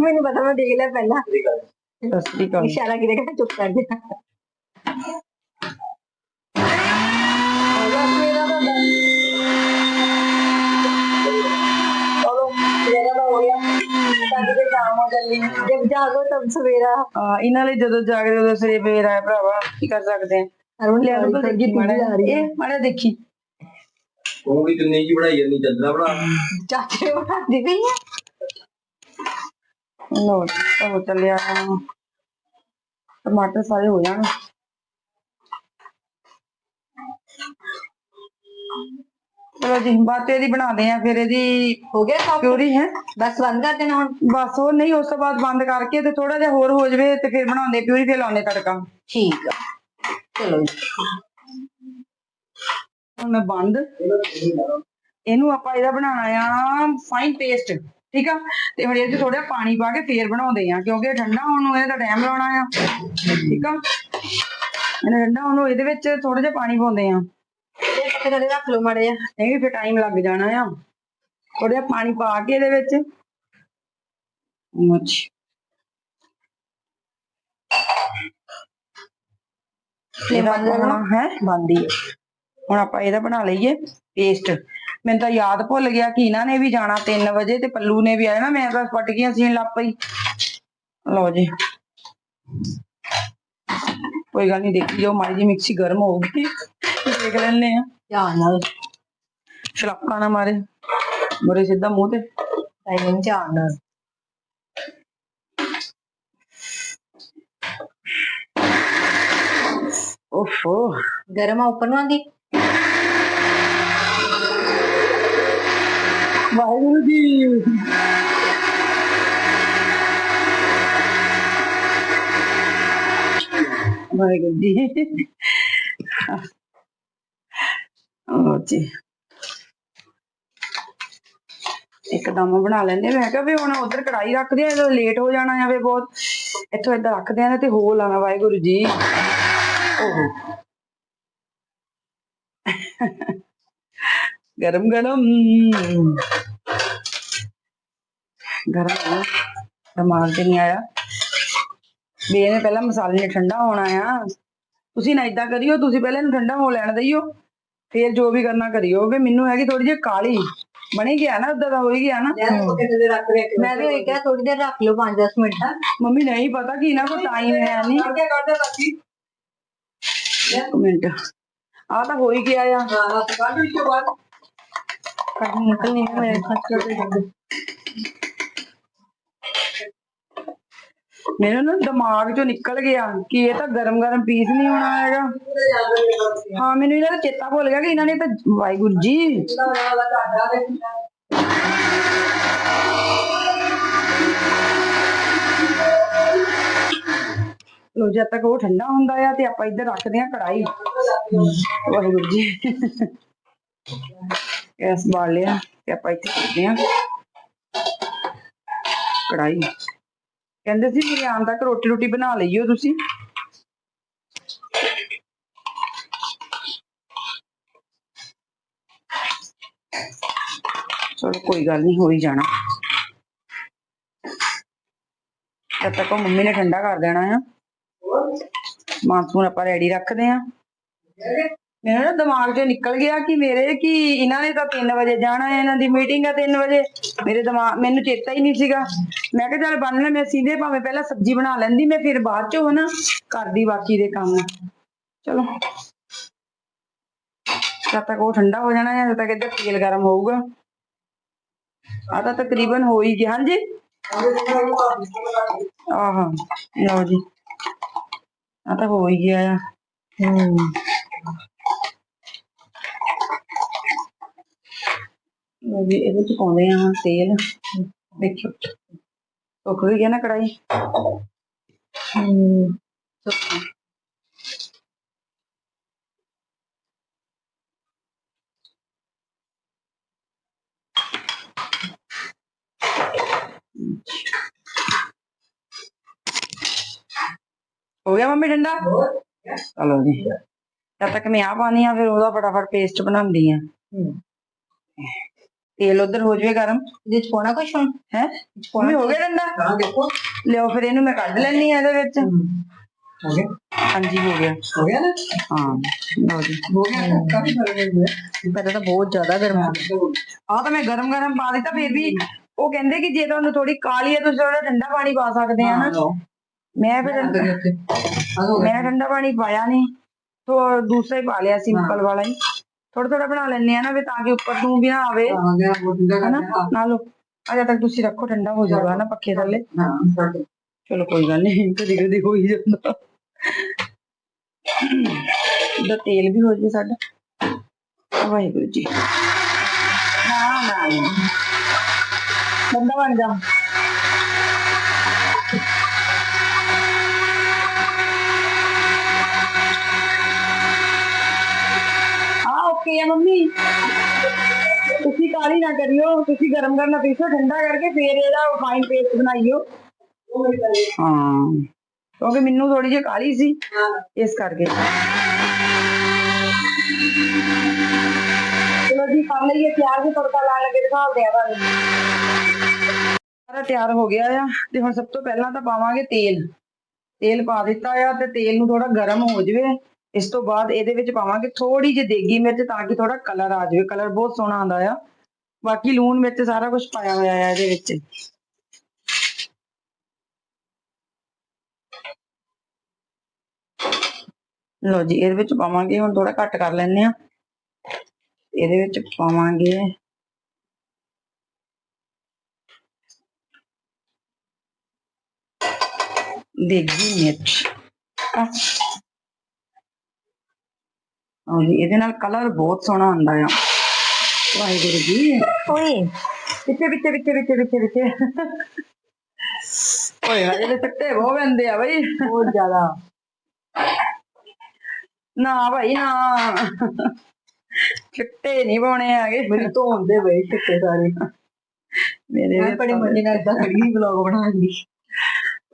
ਮੈਨੂੰ ਪਤਾ ਮੈਂ ਦੇਖ ਲਿਆ ਪਹਿਲਾਂ। ਸਤਿ ਸ੍ਰੀ ਅਕਾਲ। ਇਸ਼ਾਰਾ ਕਿਤੇ ਕਹਿੰਦਾ ਚੁੱਪ ਕਰ ਜਾ ਗੱਲ ਨਹੀਂ ਜਦ ਜਾਗੋ ਤਬ ਸਵੇਰਾ ਹਾਂ ਇਹਨਾਂ ਲਈ ਜਦੋਂ ਜਾਗਦੇ ਉਦੋਂ ਸਵੇਰੇ ਫੇਰ ਆਇਆ ਭਰਾਵਾ ਕੀ ਕਰ ਸਕਦੇ ਆ ਅਰੁਣ ਲਿਆ ਨੂੰ ਤਾਂ ਗਿੱਦੀ ਜਾ ਰਹੀ ਹੈ ਇਹ ਮਾੜਾ ਦੇਖੀ ਉਹ ਵੀ ਕਿੰਨੀ ਕੀ ਬਣਾਈ ਜਾਂਦੀ ਚੱਦਰਾ ਬਣਾ ਚਾਚੇ ਬਣਾ ਦਿੱਤੀ ਹੈ ਲੋ ਉਹ ਚੱਲਿਆ ਟਮਾਟਰ ਸਾਰੇ ਹੋ ਜਾਣ ਚਲੋ ਜੀ ਬਾਤੇ ਦੀ ਬਣਾਉਂਦੇ ਆ ਫਿਰ ਇਹਦੀ ਹੋ ਗਿਆ ਸਭ ਪਿਊਰੀ ਹੈ। ਬਸ ਬੰਦ ਕਰ ਦੇਣਾ ਹੁਣ? ਬਸ ਉਹ ਨਹੀਂ ਉਸ ਤੋਂ ਬਾਅਦ ਬੰਦ ਕਰਕੇ ਤੇ ਥੋੜਾ ਜਿਹਾ ਹੋਰ ਹੋ ਜਵੇ ਤੇ ਫਿਰ ਬਣਾਉਂਦੇ ਪਿਊਰੀ ਫਿਰ ਲਾਉਨੇ ਤੜਕਾ। ਠੀਕ ਆ। ਚਲੋ ਜੀ। ਹੁਣ ਮੈਂ ਬੰਦ। ਇਹਨੂੰ ਆਪਾਂ ਇਹਦਾ ਬਣਾਉਣਾ ਆ ਫਾਈਨ ਪੇਸਟ ਠੀਕ ਆ? ਤੇ ਹੁਣ ਇਹਦੇ ਥੋੜਾ ਪਾਣੀ ਪਾ ਕੇ ਫੇਰ ਬਣਾਉਂਦੇ ਆ ਕਿਉਂਕਿ ਠੰਡਾ ਹੋਣ ਨੂੰ ਇਹਦਾ ਟਾਈਮ ਲਾਉਣਾ ਆ ਠੀਕ ਆ? ਇਹਨਾਂ ਠੰਡਾ ਹੋਣ ਨੂੰ ਇਹਦੇ ਵਿੱਚ ਥੋੜਾ ਜਿਹਾ ਪਾਣੀ ਪਾਉਂਦੇ ਆ। ਇਹ ਥੱਲੇ ਰੱਖ ਲਓ ਮੜੇ ਇਹ ਵੀ ਫਿਰ ਟਾਈਮ ਲੱਗ ਜਾਣਾ ਆ। ਥੋੜਿਆ ਪਾਣੀ ਪਾ ਕੇ ਇਹਦੇ ਵਿੱਚ। ਮੁੱਛ। ਇਹਦਾ ਬਣਾਉਣਾ ਹੈ ਬੰਦੀ ਹੁਣ ਆਪਾਂ ਇਹਦਾ ਬਣਾ ਲਈਏ ਪੇਸਟ ਮੈਨੂੰ ਤਾਂ ਯਾਦ ਭੁੱਲ ਗਿਆ ਕਿ ਇਹਨਾਂ ਨੇ ਵੀ ਜਾਣਾ 3 ਵਜੇ ਤੇ ਪੱਲੂ ਨੇ ਵੀ ਆਇਆ ਨਾ ਮੈਂ ਤਾਂ ਪਟ ਗਿਆ ਸੀਨ ਲੱਗ ਪਈ। ਲਓ ਜੀ। ਕੋਈ ਗੱਲ ਨਹੀਂ ਦੇਖੀ ਜਾਓ ਮਾਈ ਜੀ ਮਿਕਸੀ ਗਰਮ ਹੋ ਗਈ। ਦੇਖ ਲੈਣੇ ਆ ਧਿਆਨ ਨਾਲ। ਛਲਾਪਾ ਨਾ ਮਾਰੇ। ਮਰੇ ਸਿੱਧਾ ਮੂੰਹ ਤੇ। ਟਾਈਮਿੰਗ ਧਿਆਨ ਨਾਲ। ਓਫੋ ਗਰਮ ਆ ਉੱਪਰ ਨੂੰ ਆਂਦੀ। ਵਾਹਿਗੁਰੂ ਜੀ। ਵਾਹਿਗੁਰੂ ਜੀ। ਉਹ ਜੀ ਇੱਕਦਮ ਬਣਾ ਲੈਂਦੇ ਮੈਂ ਕਿਹਾ ਵੀ ਹੁਣ ਉਧਰ ਕੜਾਈ ਰੱਖਦੇ ਆ ਜਦੋਂ ਲੇਟ ਹੋ ਜਾਣਾ ਆ ਵੇ ਬਹੁਤ ਇੱਥੋਂ ਏਦਾਂ ਰੱਖਦੇ ਆ ਤੇ ਹੋ ਲਾਣਾ ਵਾਹਿਗੁਰੂ ਜੀ। ਓਹੋ। ਗਰਮ ਗਰਮ। ਗਰਮ ਦਿਮਾਗ ਤੇ ਨਹੀਂ ਆਇਆ। ਵੀ ਇਹਨੇ ਪਹਿਲਾਂ ਮਸਾਲੇ ਨੇ ਠੰਡਾ ਹੋਣਾ ਆ। ਤੁਸੀਂ ਨਾ ਇਦਾਂ ਕਰਿਓ ਤੁਸੀਂ ਪਹਿਲਾਂ ਇਹਨੂੰ ਠੰਡਾ ਹੋ ਲੈਣ ਦਈਓ। ਫਿਰ ਜੋ ਵੀ ਕਰਨਾ ਕਰਿਓ ਕਿ ਮੈਨੂੰ ਹੈਗੀ ਥੋੜੀ ਜਿਹੀ ਕਾਲੀ ਬਣੀ ਗਿਆ ਨਾ ਉਦਾਂ ਹੋਈ ਗਿਆ ਨਾ। ਮੈਂ ਵੀ ਇਹ ਕਿਹਾ ਥੋੜੀ ਦੇਰ ਰੱਖ ਲਓ 5-10 ਮਿੰਟ। ਮੰਮੀ ਨਹੀਂ ਪਤਾ ਕਿ ਇਹਨਾਂ ਕੋਲ ਟਾਈਮ ਹੈ ਨਹੀਂ ਇੱਕ ਮਿੰਟ। ਆ ਤਾਂ ਹੋਈ ਗਿਆ ਆ। ਹਾਂ ਕੱਢ ਵਿੱਚੋਂ ਬਾਹਰ ਕੱਢ ਨਿਕਲ ਨਹੀਂ ਮੇਰੇ ਖੱਚੇ ਦੇ ਮੇਰੇ ਨਾ ਦਿਮਾਗ ਚੋਂ ਨਿਕਲ ਗਿਆ ਕਿ ਇਹ ਤਾਂ ਗਰਮ ਗਰਮ ਪੀਸ ਨਹੀਂ ਹੋਣਾ ਹੈਗਾ। ਹਾਂ, ਮੈਨੂੰ ਇਹਨਾਂ ਦਾ ਚੇਤਾ ਭੁੱਲ ਗਿਆ ਕਿ ਇਹਨਾਂ ਨੇ ਤਾਂ ਵਾਹਿਗੁਰੂ ਜੀ। ਲੋ, ਜਦ ਤੱਕ ਉਹ ਠੰਡਾ ਹੁੰਦਾ ਆ ਤੇ ਆਪਾਂ ਇੱਧਰ ਰੱਖਦੇ ਆ ਕੜਾਈ ਵਾਹਿਗੁਰੂ ਜੀ। ਗੈਸ ਬਾਲ ਲਿਆ ਤੇ ਆਪਾਂ ਇੱਥੇ ਰੱਖਦੇ ਆ ਕੜਾਈ ਕਹਿੰਦੇ ਸੀ ਮੇਰੇ ਆਉਣ ਤੱਕ ਰੋਟੀ ਰੋਟੀ ਬਣਾ ਲਈਓ ਤੁਸੀਂ। ਚਲੋ ਕੋਈ ਗੱਲ ਨਹੀਂ ਹੋ ਹੀ ਜਾਣਾ। ਜਦ ਤੱਕ ਉਹ ਮੰਮੀ ਨੇ ਠੰਡਾ ਕਰ ਦੇਣਾ ਆ ਮਾਨਸੂਨ ਆਪਾਂ ਰੈਡੀ ਰੱਖਦੇ ਆ। ਮੇਰੇ ਨਾ ਦਿਮਾਗ 'ਚੋਂ ਨਿਕਲ ਗਿਆ ਕਿ ਮੇਰੇ, ਕਿ ਇਹਨਾਂ ਨੇ ਤਾਂ 3 ਵਜੇ ਜਾਣਾ ਹੈ, ਇਹਨਾਂ ਦੀ ਮੀਟਿੰਗ ਆ 3 ਵਜੇ। ਮੇਰੇ ਦਿਮਾਗ, ਮੈਨੂੰ ਚੇਤਾ ਹੀ ਨਹੀਂ ਸੀਗਾ। ਮੈਂ ਕਿਹਾ ਚੱਲ ਬੰਨ ਲੈ, ਮੈਂ ਸੀਧੇ ਭਾਵੇਂ ਪਹਿਲਾਂ ਸਬਜ਼ੀ ਬਣਾ ਲੈਂਦੀ, ਮੈਂ ਫਿਰ ਬਾਅਦ 'ਚੋਂ ਹਨਾ ਕਰਦੀ ਬਾਕੀ ਦੇ ਕੰਮ। ਚਲੋ। ਜਦ ਤੱਕ ਉਹ ਠੰਡਾ ਹੋ ਜਾਣਾ ਹੈ, ਜਦ ਤੱਕ ਇੱਧਰ ਤੇਲ ਗਰਮ ਹੋਊਗਾ। ਆ ਤਾਂ ਤਕਰੀਬਨ ਹੋ ਹੀ ਗਿਆ। ਹਾਂਜੀ? ਆਹਾਂ, ਲਓ ਜੀ। ਆ ਤਾਂ ਹੋ ਹੀ ਗਿਆ ਆ। ਹੂੰ ਲਓ ਜੀ ਇਹਦੇ ਚ ਪਾਉਂਦੇ ਆ ਤੇਲ। ਦੇਖਿਓ। ਸੁੱਕ ਵੀ ਗਿਆ ਨਾ ਕੜਾਈ ਹੂੰ ਹੋ ਗਿਆ ਮੰਮੀ ਠੰਡਾ ਚਲੋ ਜੀ। ਜਦ ਤੱਕ ਮੈਂ ਆ ਪਾਣੀ ਆ, ਫਿਰ ਉਹਦਾ ਫਟਾਫਟ ਪੇਸਟ ਬਣਾਉਂਦੀ ਆ। ਤੇਲ ਉਧਰ ਹੋ ਜਵੇ ਗਰਮ ਇਹਦੇ ਚ ਪਾਉਣਾ ਕੁਛ ਹੁਣ ਹੈ? ਮੰਮੀ ਹੋ ਗਿਆ ਠੰਡਾ ਹਾਂ ਦੇਖੋ। ਲਿਓ ਫਿਰ ਇਹਨੂੰ ਮੈਂ ਕੱਢ ਲੈਣੀ ਆ ਇਹਦੇ ਵਿੱਚ। ਹੋ। ਗਿਆ? ਹਾਂਜੀ ਹੋ ਗਿਆ। ਹੋ ਗਿਆ ਨਾ? ਹਾਂ। ਲਓ ਜੀ। ਹੋ ਗਿਆ ਕਾਫੀ ਫ਼ਰਕ ਹੋ ਗਿਆ। ਪਹਿਲਾਂ ਤਾਂ ਬਹੁਤ ਜ਼ਿਆਦਾ ਗਰਮ ਆ ਆ ਤਾਂ ਮੈਂ ਗਰਮ ਗਰਮ ਪਾ ਦਿੱਤਾ ਫਿਰ ਵੀ ਉਹ ਕਹਿੰਦੇ ਕਿ ਜੇ ਤੁਹਾਨੂੰ ਥੋੜੀ ਕਾਲੀ ਹੈ ਤੁਸੀਂ ਥੋੜਾ ਠੰਡਾ ਪਾਣੀ ਪਾ ਸਕਦੇ ਆ ਨਾ। ਮੈਂ ਫਿਰ ਮੈਂ ਠੰਡਾ ਪਾਣੀ ਪਾਇਆ ਨਹੀਂ ਤੋ ਦੂਸਰਾ ਹੀ ਪਾ ਲਿਆ ਸਿੰਪਲ ਵਾਲਾ ਹੀ। ਥੋੜਾ ਥੋੜਾ ਬਣਾ ਲੈਣੇ ਆ ਨਾ ਵੀ ਤਾਂ ਕਿ ਉੱਪਰ ਨੂੰ ਵੀ ਨਾ ਆਵੇ। ਹਨਾ? ਨਾਲੋ। ਅਜੇ ਤੱਕ ਤੁਸੀਂ ਰੱਖੋ ਠੰਡਾ ਹੋ ਜਾਊਗਾ ਨਾ ਪੱਖੇ ਥੱਲੇ। ਚਲੋ ਕੋਈ ਗੱਲ ਨਹੀਂ ਕਦੀ ਕਦੀ ਹੋ ਹੀ ਜਾਂਦਾ। ਦਾ ਤੇਲ ਵੀ ਹੋ ਜੇ ਸਾਡਾ। ਵਾਹਿਗੁਰੂ ਜੀ। ਨਾ ਨਾ। ਬੰਦਾ ਬਣ ਜਾ। ਆ ਆ ਮੰਮੀ? ਤੁਸੀਂ ਕਾਲੀ ਨਾ ਕਰਿਓ, ਤੁਸੀਂ ਗਰਮ ਕਰਨਾ ਪੀਸੋ ਠੰਡਾ ਕਰਕੇ ਫੇਰ ਇਹਦਾ ਫਾਈਨ ਪੇਸਟ ਬਣਾਈਓ। ਹਾਂ, ਕਿਉਂਕਿ ਮੈਨੂੰ ਥੋੜੀ ਜਿਹੀ ਕਾਲੀ ਸੀ, ਇਸ ਕਰਕੇ। ਚਲੋ ਜੀ, ਕਰ ਲਈਏ ਤਿਆਰ ਵੀ ਤੜਕਾ ਲਾਣ ਲੱਗੇ ਦਿਖਾਉਂਦੇ ਆ ਤੁਹਾਨੂੰ ਸਾਰਾ ਤਿਆਰ ਹੋ ਗਿਆ ਆ, ਤੇ ਹੁਣ ਸਭ ਤੋਂ ਪਹਿਲਾਂ ਤਾਂ ਪਾਵਾਂਗੇ ਤੇਲ। ਤੇਲ ਪਾ ਦਿੱਤਾ ਆ, ਤੇ ਤੇਲ ਨੂੰ ਥੋੜਾ ਗਰਮ ਹੋ ਜਾਵੇ। ਇਸ ਤੋਂ ਬਾਅਦ ਇਹਦੇ ਵਿੱਚ ਪਾਵਾਂਗੇ ਥੋੜੀ ਜਿਹੀ ਦੇਗੀ ਮਿਰਚ ਤਾਂ ਕਿ ਥੋੜਾ ਕਲਰ ਆ ਜਾਵੇ। ਕਲਰ ਬਹੁਤ ਸੋਹਣਾ ਆਉਂਦਾ ਆ। ਬਾਕੀ ਲੂਣ ਮਿਰਚ ਸਾਰਾ ਕੁਝ ਪਾਇਆ ਹੋਇਆ ਆ ਇਹਦੇ ਵਿੱਚ। ਲਓ ਜੀ, ਇਹਦੇ ਵਿੱਚ ਪਾਵਾਂਗੇ, ਹੁਣ ਥੋੜਾ ਘੱਟ ਕਰ ਲੈਣੇ ਆ ਇਹਦੇ ਵਿੱਚ ਪਾਵਾਂਗੇ। ਦੇਗੀ ਮਿਰਚ। ਔਰ ਇਹਦੇ ਨਾਲ ਕਲਰ ਬਹੁਤ ਸੋਹਣਾ ਆਉਂਦਾ ਆ। ਵਾਹਿਗੁਰੂ ਜੀ। ਓਏ। ਪਿੱਛੇ ਪਿੱਛੇ ਪਿੱਛੇ ਪਿੱਛੇ ਪਿੱਛੇ ਪਿੱਛੇ। ਓਏ ਹਜੇ ਸੱਟੇ ਬਹੁਤ ਪੈਂਦੇ ਆ ਬਈ। ਬਹੁਤ ਜ਼ਿਆਦਾ। ਨਾ ਭਾਈ ਨਾ। ਚਿੱਟੇ ਨਹੀਂ ਪਾਉਣੇ ਹੈਗੇ। ਮੇਰੇ ਹੁੰਦੇ ਬਈ ਚਿੱਟੇ ਸਾਰੇ। ਮੇਰੇ ਮੈਂ ਬੜੀ ਮਰਜ਼ੀ ਨਾਲ ਇਦਾਂ ਖੜੀ ਵਲੌਗ ਬਣਾਉਂਦੀ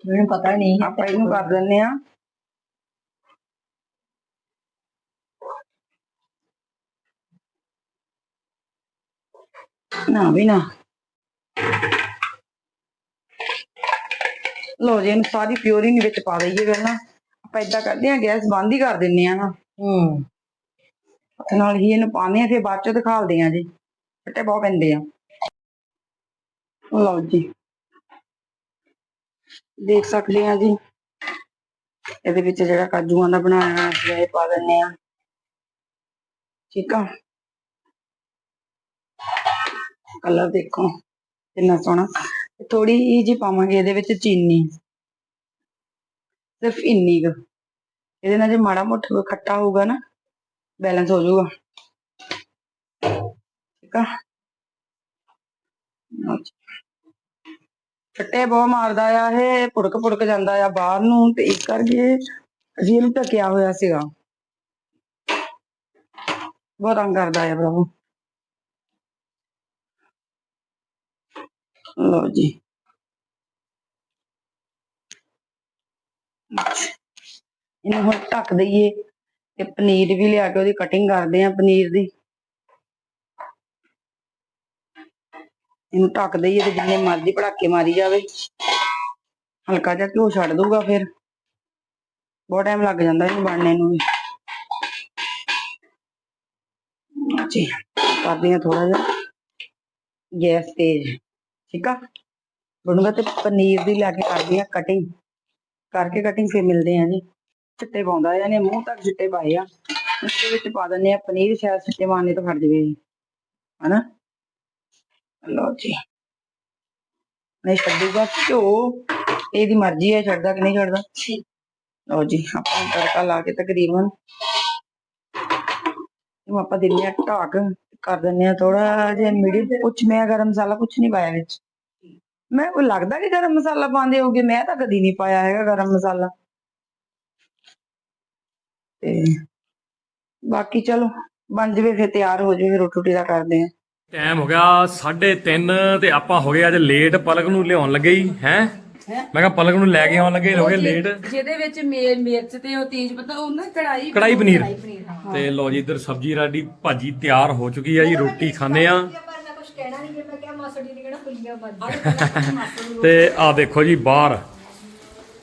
ਮੈਨੂੰ ਪਤਾ ਨਹੀਂ। ਆਪਾਂ ਇਹਨੂੰ ਕਰ ਦਿੰਨੇ ਆ ਨਾ ਵੀ ਨਾ। ਲੋ ਜੀ ਇਹਨੂੰ ਸਾਰੀ ਪਿਓਰਿੰਗ ਵਿੱਚ ਪਾ ਦਈਏ ਪਹਿਲਾਂ ਆਪਾਂ ਏਦਾਂ ਕਰਦੇ ਆ ਗੈਸ ਬੰਦ ਹੀ ਕਰ ਦਿੰਨੇ ਆ ਨਾ। ਹੂੰ। ਨਾਲ ਹੀ ਇਹਨੂੰ ਪਾਉਂਦੇ ਆ ਫਿਰ ਬਾਅਦ ਚ ਦਿਖਾਲਦੇ ਆ ਜੀ। ਫੱਟੇ ਬਹੁਤ ਪੈਂਦੇ ਆ। ਲਓ ਜੀ। ਦੇਖ ਸਕਦੇ ਆ ਜੀ। ਇਹਦੇ ਵਿੱਚ ਜਿਹੜਾ ਕਾਜੂਆਂ ਦਾ ਬਣਾਇਆ ਸੀ ਇਹ ਪਾ ਦਿੰਨੇ ਆ ਠੀਕ ਆ। ਕਲਰ ਦੇਖੋ, ਕਿੰਨਾ ਸੋਹਣਾ। ਥੋੜੀ ਜਿਹੀ ਪਾਵਾਂਗੇ ਇਹਦੇ ਵਿੱਚ ਚੀਨੀ। ਸਿਰਫ ਇੰਨੀ ਕੁ। ਇਹਦੇ ਨਾਲ ਜੇ ਮਾੜਾ ਮੋਟਾ ਖੱਟਾ ਹੋਊਗਾ ਨਾ ਬੈਲੈਂਸ ਹੋ ਜਾਊਗਾ। ਠੀਕ ਆ? ਛੱਟੇ ਬਹੁਤ ਮਾਰਦਾ ਆ ਇਹ ਪੁੜਕ ਪੁੜਕ ਜਾਂਦਾ ਆ ਬਾਹਰ ਨੂੰ ਤੇ ਇਸ ਕਰਕੇ ਅਸੀਂ ਇਹਨੂੰ ਹੋਇਆ ਸੀਗਾ। ਬਹੁਤ ਤੰਗ ਕਰਦਾ ਆ ਪ੍ਰਭੂ। ਲਓ ਜੀ। ਇਹਨੂੰ ਹੁਣ ਢੱਕ ਦਈਏ ਤੇ ਪਨੀਰ ਵੀ ਲਿਆ ਕੇ ਉਹਦੀ ਕਟਿੰਗ ਕਰਦੇ ਆ ਪਨੀਰ ਦੀ। ਇਹਨੂੰ ਢੱਕ ਦਈਏ ਤੇ ਜਿੰਨੇ ਮਰਜ਼ੀ ਪੜਾਕੇ ਮਾਰੀ ਜਾਵੇ। ਹਲਕਾ ਜਿਹਾ ਘਿਓ ਛੱਡ ਦੂਗਾ ਫਿਰ। ਬਹੁਤ ਟਾਈਮ ਲੱਗ ਜਾਂਦਾ ਇਹਨੂੰ ਬਣਨੇ ਨੂੰ ਵੀ। ਜੀ, ਕਰਦੇ ਆ ਥੋੜਾ ਜਿਹਾ ਗੈਸ ਤੇਜ਼। ਠੀਕ ਆ? ਬਣੂਗਾ ਤੇ ਪਨੀਰ ਦੀ ਲੈ ਕੇ ਕਰਦੇ ਆ ਕਟਿੰਗ ਕਰਕੇ ਕਟਿੰਗ ਫੇਰ ਮਿਲਦੇ ਆ ਜੀ। ਚਿੱਟੇ ਪਾਉਂਦਾ ਆ ਇਹਨੇ ਮੂੰਹ ਤੱਕ ਚਿੱਟੇ ਪਾਏ ਆ। ਉਹਦੇ ਵਿੱਚ ਪਾ ਦਿੰਦੇ ਆ ਪਨੀਰ ਸ਼ਾਇਦ ਚਿੱਟੇ ਮਾਰਨੇ ਤੋਂ ਖੜ ਜਵੇ। ਹਨਾ? ਲਓ ਜੀ। ਨਹੀਂ ਛੱਡੂਗਾ ਘਿਓ। ਇਹਦੀ ਮਰਜ਼ੀ ਹੈ ਛੱਡਦਾ ਕਿ ਨਹੀਂ ਛੱਡਦਾ? ਲਓ ਜੀ ਆਪਾਂ ਨੂੰ ਤੜਕਾ ਲਾ ਕੇ ਤਕਰੀਬਨ ਇਹਨੂੰ ਆਪਾਂ ਦਿੰਨੇ ਆ ਢਾਕ। ਕਰ ਦਿੰਨੇ ਆ ਥੋੜਾ ਜਿਹਾ ਮੀਡੀਅਮ। ਕੁਛ ਮੈਂ ਗਰਮ ਮਸਾਲਾ ਕੁਛ ਨਹੀਂ ਪਾਇਆ ਵਿੱਚ। ਮੈਂ ਉਹ ਲੱਗਦਾ ਕਿ ਗਰਮ ਮਸਾਲਾ ਪਾਉਂਦੇ ਹੋਗੇ? ਮੈਂ ਤਾਂ ਕਦੀ ਨਹੀਂ ਪਾਇਆ ਹੈਗਾ ਗਰਮ ਮਸਾਲਾ। ਤੇ ਬਾਕੀ ਚਲੋ ਬਣ ਜਵੇ ਫਿਰ ਤਿਆਰ ਹੋ ਜਵੇ ਰੋਟੀ ਰੋਟੀ ਦਾ ਕਰਦੇ ਆ ਟਾਈਮ ਹੋ ਗਿਆ 3:30 ਤੇ ਆਪਾਂ ਹੋ ਗਏ ਅੱਜ ਲੇਟ ਪਲਕ ਨੂੰ ਲਿਆਉਣ ਲੱਗੇ ਹੀ ਹੈ? ਮੈਂ ਕਿਹਾ ਪਲਕ ਨੂੰ ਲੈ ਕੇ ਆਉਣ ਲੱਗੇ ਹੋ ਗਏ ਲੇਟ ਜਿਹਦੇ ਵਿੱਚ ਮਿਰਚ ਤੇ ਉਹ ਤੇਜ਼ ਪਤਾ ਉਹ ਨਾ ਕੜਾਈ ਕੜਾਈ ਪਨੀਰ। ਤੇ ਲੋ ਜੀ ਇੱਧਰ ਸਬਜ਼ੀ ਰਾਡੀ ਭਾਜੀ ਤਿਆਰ ਹੋ ਚੁੱਕੀ ਆ ਜੀ ਰੋਟੀ ਖਾਣੇ ਆ। ਕਹਿਣਾ ਨਹੀਂ ਜੇ ਮੈਂ ਕਿਹਾ ਮਾਸੜੀ ਨੇ ਕਹਿਣਾ ਫੁੱਲੀਆਂ ਵੱਜ ਤੇ ਆ ਦੇਖੋ ਜੀ ਬਾਹਰ।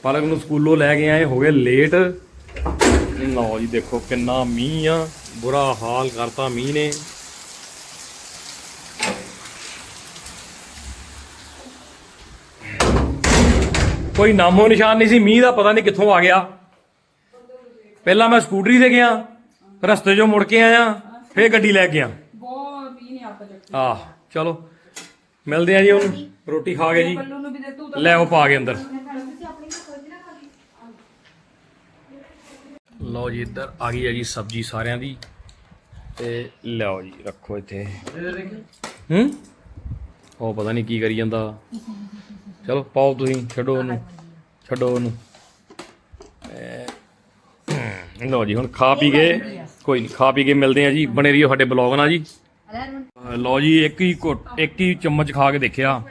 ਪਲਕ ਨੂੰ ਸਕੂਲੋਂ ਲੈ ਕੇ ਆਏ ਹੋ ਗਏ ਲੇਟ। ਲਓ ਜੀ ਦੇਖੋ ਕਿੰਨਾ ਮੀਂਹ ਆ ਬੁਰਾ ਹਾਲ ਕਰਤਾ ਮੀਂਹ ਨੇ। ਕੋਈ ਨਾਮੋ ਨਿਸ਼ਾਨ ਨਹੀਂ ਸੀ ਮੀਂਹ ਦਾ ਪਤਾ ਨਹੀਂ ਕਿੱਥੋਂ ਆ ਗਿਆ। ਪਹਿਲਾਂ ਮੈਂ ਸਕੂਟਰੀ ਤੇ ਗਿਆ ਰਸਤੇ 'ਚੋਂ ਮੁੜ ਕੇ ਆਇਆ ਫੇਰ ਗੱਡੀ ਲੈ ਕੇ ਗਿਆ ਬਹੁਤ ਵੀ ਨਹੀਂ ਆਪਾਂ ਚੱਕ ਆਹ। ਚਲੋ ਮਿਲਦੇ ਆ ਜੀ ਹੁਣ ਰੋਟੀ ਖਾ ਕੇ ਜੀ। ਲੈ ਉਹ ਪਾ ਕੇ ਅੰਦਰ। ਲਓ ਜੀ ਇੱਧਰ ਆ ਗਈ ਹੈ ਜੀ ਸਬਜ਼ੀ ਸਾਰਿਆਂ ਦੀ। ਤੇ ਲਿਆਓ ਜੀ ਰੱਖੋ ਇੱਥੇ। ਹੂੰ? ਉਹ ਪਤਾ ਨਹੀਂ ਕੀ ਕਰੀ ਜਾਂਦਾ। ਚਲੋ ਪਾਓ ਤੁਸੀਂ ਛੱਡੋ ਉਹਨੂੰ। ਛੱਡੋ ਉਹਨੂੰ। ਇਹ, ਲਓ ਜੀ ਹੁਣ ਖਾ ਪੀ ਕੇ ਕੋਈ ਨਹੀਂ ਖਾ ਪੀ ਕੇ ਮਿਲਦੇ ਆ ਜੀ। ਬਣੇ ਰਹੀਓ ਸਾਡੇ ਬਲੌਗ ਨਾਲ ਜੀ। ਅਹ ਲਓ ਜੀ ਇੱਕ ਹੀ ਘੁੱਟ- ਇੱਕ ਹੀ ਚਮਚ ਖਾ ਕੇ ਦੇਖਿਆ।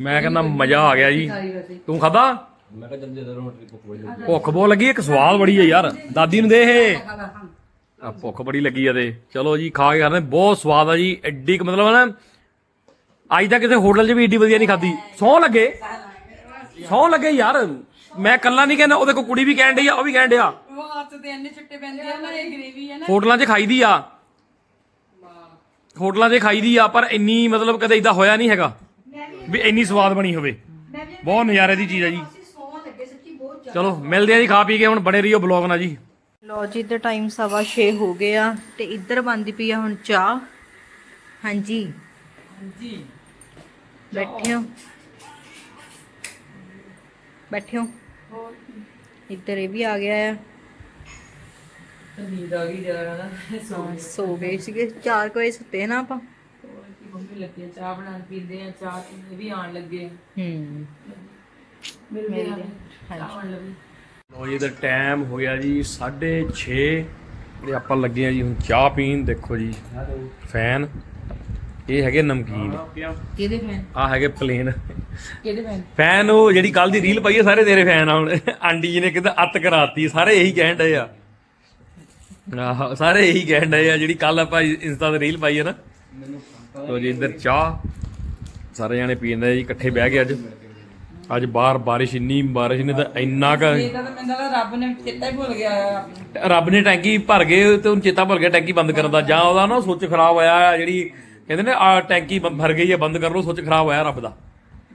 ਮੈਂ ਕਹਿੰਦਾ ਮਜ਼ਾ ਆ ਗਿਆ ਜੀ। ਤੂੰ ਖਾਦਾ ਮੈਂ ਕਿਹਾ ਜੰਦੇ ਦਰ ਰੋਟੀ ਭੁੱਖ ਬੜੀ ਲੱਗੀ ਭੁੱਖ ਬਹੁਤ ਲੱਗੀ ਇੱਕ ਸਵਾਦ ਬੜੀ ਹੈ ਯਾਰ। ਦਾਦੀ ਨੂੰ ਦੇ ਇਹ। ਆ ਭੁੱਖ ਬੜੀ ਲੱਗੀ ਆ ਤੇ। ਚਲੋ ਜੀ ਖਾ ਕੇ ਕਰਦੇ ਬਹੁਤ ਸਵਾਦ ਆ ਜੀ। ਐਡੀ ਕੁ ਮਤਲਬ ਨਾ ਅੱਜ ਤੱਕ ਕਿਸੇ ਹੋਟਲ 'ਚ ਵੀ ਏਡੀ ਵਧੀਆ ਨਹੀਂ ਖਾਦੀ ਸੌ ਲੱਗੇ। ਸੌ ਲੱਗੇ ਯਾਰ। ਮੈਂ ਕੱਲਾ ਨਹੀਂ ਕਹਿੰਦਾ ਉਹਦੇ ਕੋ ਕੁੜੀ ਵੀ ਕਹਿਣ ਡਈ ਆ ਉਹ ਵੀ ਕਹਿਣ ਡਿਆ। ਉਹ ਹੱਥ ਤੇ ਇੰਨੇ ਛਿੱਟੇ ਪੈਂਦੇ ਆ ਨਾ ਇਹ ਗ੍ਰੇਵੀ ਹੈ ਨਾ। ਹੋਟਲਾਂ 'ਚ ਖਾਈਦੀ ਆ। ਹੋਟਲਾਂ 'ਚ ਖਾਈਦੀ ਆ ਪਰ ਇੰਨੀ ਮਤਲਬ ਕਦੇ ਇਦਾਂ ਹੋਇਆ ਨਹੀਂ ਹੈਗਾ ਵੀ ਇੰਨੀ ਸਵਾਦ ਬਣੀ ਹੋਵੇ। ਬਹੁਤ ਨਜ਼ਾਰੇ ਦੀ ਚੀਜ਼ ਆ ਜੀ। ਚਲੋ ਮਿਲਦੇ ਆ ਜੀ ਖਾ ਪੀ ਕੇ ਹੁਣ ਬਣੇ ਰਹੀਓ ਬਲੌਗ ਨਾਲ ਜੀ। ਲੋ ਜੀ ਇੱਧਰ ਟਾਈਮ ਸਵਾ 6 ਹੋ ਗਏ ਆ ਤੇ ਇੱਧਰ ਬੰਦੀ ਪਈ ਆ ਹੁਣ ਚਾਹ। ਹਾਂਜੀ। ਜੀ ਬੈਠੇ ਹੋ। ਬੈਠੇ ਹੋ। ਇੱਧਰ ਇਹ ਵੀ ਆ ਗਿਆ ਆ। ਨੀਂਦ ਆ ਗਈ ਜਰਾ ਨਾ ਸੌ ਗਏ ਸੀਗੇ। 4 ਵਜੇ ਸੁੱਤੇ ਨਾ ਆਪਾਂ। ਮੰਮੀ ਲੱਗੀ ਆ ਚਾਹ ਬਣਾਉਣ ਪੀਂਦੇ ਆ ਚਾਹ ਪੀਂਦੇ ਵੀ ਆਣ ਲੱਗੇ ਹੂੰ। ਮਿਲਦੇ ਆ। ਚਾਹ ਆਉਣ ਲੱਗੀ। ਲੋ ਜੀ ਇਹਦਾ ਟਾਈਮ ਹੋ ਗਿਆ ਜੀ 6:30 ਤੇ ਆਪਾਂ ਲੱਗੇ ਆ ਜੀ ਹੁਣ ਚਾਹ ਪੀਣ। ਦੇਖੋ ਜੀ ਫੈਨ ਇਹ ਹੈਗੇ ਨਮਕੀਨ। ਕਿਹਦੇ ਫੈਨ ਆ ਹੈਗੇ ਪਲੇਨ ਕਿਹਦੇ ਫੈਨ ਫੈਨ ਉਹ ਜਿਹੜੀ ਕੱਲ ਦੀ ਰੀਲ ਪਾਈ ਸਾਰੇ ਤੇਰੇ ਫੈਨ ਆ ਹੁਣ। ਆਂਟੀ ਜੀ ਨੇ ਕਿਤੇ ਅੱਤ ਕਰਾਤੀ ਸਾਰੇ ਇਹੀ ਕਹਿਣ ਡਏ ਆ। ਆਹ ਸਾਰੇ ਇਹੀ ਕਹਿਣ ਡਏ ਆ ਜਿਹੜੀ ਕੱਲ ਆਪਾਂ ਇੰਸਟਾ ਤੇ ਰੀਲ ਪਾਈ ਆ ਨਾ। ਲੋ ਜੀ ਇੱਧਰ ਚਾਹ। ਸਾਰੇ ਜਾਣੇ ਪੀਂਦੇ ਜੀ ਇਕੱਠੇ ਬਹਿ ਕੇ ਅੱਜ। ਅੱਜ ਬਾਹਰ ਬਾਰਿਸ਼ ਇੰਨੀ ਬਾਰਿਸ਼ ਨੇ ਤਾਂ ਇੰਨਾ ਕ ਇਹ ਤਾਂ ਮੈਨੂੰ ਲੱਗਦਾ ਰੱਬ ਨੇ ਚੇਤਾ ਹੀ ਭੁੱਲ ਗਿਆ ਆ। ਰੱਬ ਨੇ ਟੈਂਕੀ ਭਰ ਗਏ ਤੇ ਉਹਨੂੰ ਚੇਤਾ ਭੁੱਲ ਗਿਆ ਟੈਂਕੀ ਬੰਦ ਕਰਨ ਦਾ। ਜਾਂ ਉਹਦਾ ਨਾ ਸੁੱਚ ਖਰਾਬ ਹੋਇਆ ਆ ਜਿਹੜੀ ਕਹਿੰਦੇ ਨੇ ਆ ਟੈਂਕੀ ਬ- ਭਰ ਗਈ ਹੈ ਬੰਦ ਕਰ ਲਓ ਸੁੱਚ ਖਰਾਬ ਹੋਇਆ ਰੱਬ ਦਾ।